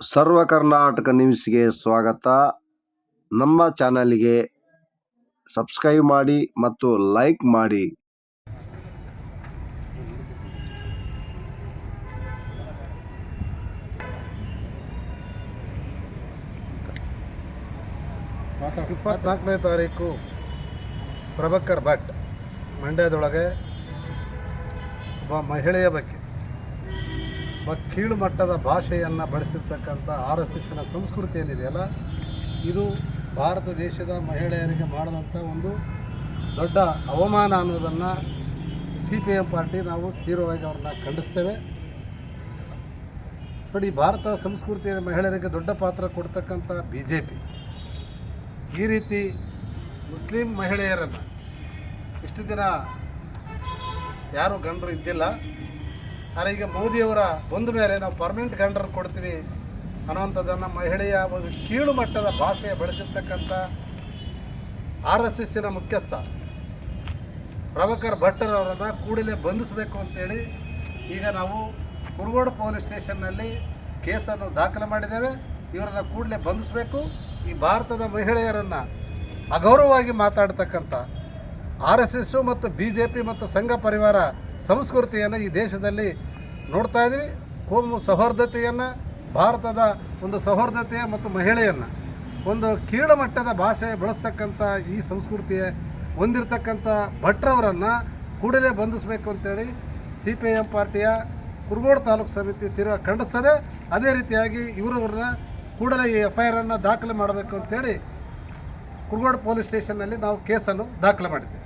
ಸರ್ವ ಕರ್ನಾಟಕ ನ್ಯೂಸ್ಗೆ ಸ್ವಾಗತ. ನಮ್ಮ ಚಾನಲ್ಗೆ ಸಬ್ಸ್ಕ್ರೈಬ್ ಮಾಡಿ ಮತ್ತು ಲೈಕ್ ಮಾಡಿ. ಇಪ್ಪತ್ನಾಲ್ಕನೇ ತಾರೀಕು ಪ್ರಭಾಕರ್ ಭಟ್ ಮಂಡ್ಯದೊಳಗೆ ಒಬ್ಬ ಮಹಿಳೆಯ ಬಗ್ಗೆ. ಕೀಳು ಮಟ್ಟದ ಭಾಷೆಯನ್ನು ಬಳಸಿರ್ತಕ್ಕಂಥ ಆರ್ ಎಸ್ ಎಸ್ಸಿನ ಸಂಸ್ಕೃತಿ ಏನಿದೆಯಲ್ಲ ಇದು ಭಾರತ ದೇಶದ ಮಹಿಳೆಯರಿಗೆ ಮಾಡಿದಂಥ ಒಂದು ದೊಡ್ಡ ಅವಮಾನ ಅನ್ನೋದನ್ನು ಸಿ ಪಿ ಎಂ ಪಾರ್ಟಿ ನಾವು ತೀವ್ರವಾಗಿ ಅವ್ರನ್ನ ಖಂಡಿಸ್ತೇವೆ. ನೋಡಿ ಭಾರತ ಸಂಸ್ಕೃತಿಯ ಮಹಿಳೆಯರಿಗೆ ದೊಡ್ಡ ಪಾತ್ರ ಕೊಡ್ತಕ್ಕಂಥ ಬಿ ಜೆ ಪಿ. ಈ ರೀತಿ ಮುಸ್ಲಿಂ ಮಹಿಳೆಯರನ್ನು ಇಷ್ಟು ದಿನ ಯಾರು ಗಂಡರು ಇದ್ದಿಲ್ಲ ಆದರೆ ಈಗ ಮೋದಿಯವರ ಬಂದ ಮೇಲೆ ನಾವು ಪರ್ಮನೆಂಟ್ ಗಂಡರು ಕೊಡ್ತೀವಿ ಅನ್ನುವಂಥದ್ದನ್ನು ಮಹಿಳೆಯ ಒಂದು ಕೀಳು ಮಟ್ಟದ ಭಾಷೆಯ ಬಳಸಿರ್ತಕ್ಕಂಥ ಆರ್ ಎಸ್ ಎಸ್ಸಿನ ಮುಖ್ಯಸ್ಥ ಪ್ರಭಾಕರ್ ಭಟ್ಟರವರನ್ನು ಕೂಡಲೇ ಬಂಧಿಸಬೇಕು ಅಂತೇಳಿ ಈಗ ನಾವು ಕುರುಗೋಡು ಪೊಲೀಸ್ ಸ್ಟೇಷನ್ನಲ್ಲಿ ಕೇಸನ್ನು ದಾಖಲೆ ಮಾಡಿದ್ದೇವೆ. ಇವರನ್ನು ಕೂಡಲೇ ಬಂಧಿಸಬೇಕು. ಈ ಭಾರತದ ಮಹಿಳೆಯರನ್ನು ಅಗೌರವವಾಗಿ ಮಾತಾಡ್ತಕ್ಕಂಥ ಆರ್ ಎಸ್ ಎಸ್ಸು ಮತ್ತು ಬಿ ಜೆ ಪಿ ಮತ್ತು ಸಂಘ ಪರಿವಾರ ಸಂಸ್ಕೃತಿಯನ್ನು ಈ ದೇಶದಲ್ಲಿ ನೋಡ್ತಾ ಇದ್ದೀವಿ. ಕೋಮು ಸೌಹಾರ್ದತೆಯನ್ನು, ಭಾರತದ ಒಂದು ಸೌಹಾರ್ದತೆಯ ಮತ್ತು ಮಹಿಳೆಯನ್ನು, ಒಂದು ಕೀಳಮಟ್ಟದ ಭಾಷೆ ಬಳಸ್ತಕ್ಕಂಥ ಈ ಸಂಸ್ಕೃತಿಯ ಹೊಂದಿರತಕ್ಕಂಥ ಭಟ್ರವರನ್ನು ಕೂಡಲೇ ಬಂಧಿಸಬೇಕು ಅಂತೇಳಿ ಸಿ ಪಿ ಐ ಎಂ ಪಾರ್ಟಿಯ ಕುರುಗೋಡು ತಾಲೂಕು ಸಮಿತಿ ತೀರ್ವ ಖಂಡಿಸ್ತದೆ. ಅದೇ ರೀತಿಯಾಗಿ ಇವರವ್ರನ್ನ ಕೂಡಲೇ ಈ ಎಫ್ ಐ ಆರನ್ನು ದಾಖಲೆ ಮಾಡಬೇಕು ಅಂತೇಳಿ ಕುರುಗೋಡು ಪೊಲೀಸ್ ಸ್ಟೇಷನ್ನಲ್ಲಿ ನಾವು ಕೇಸನ್ನು ದಾಖಲೆ ಮಾಡಿದ್ದೇವೆ.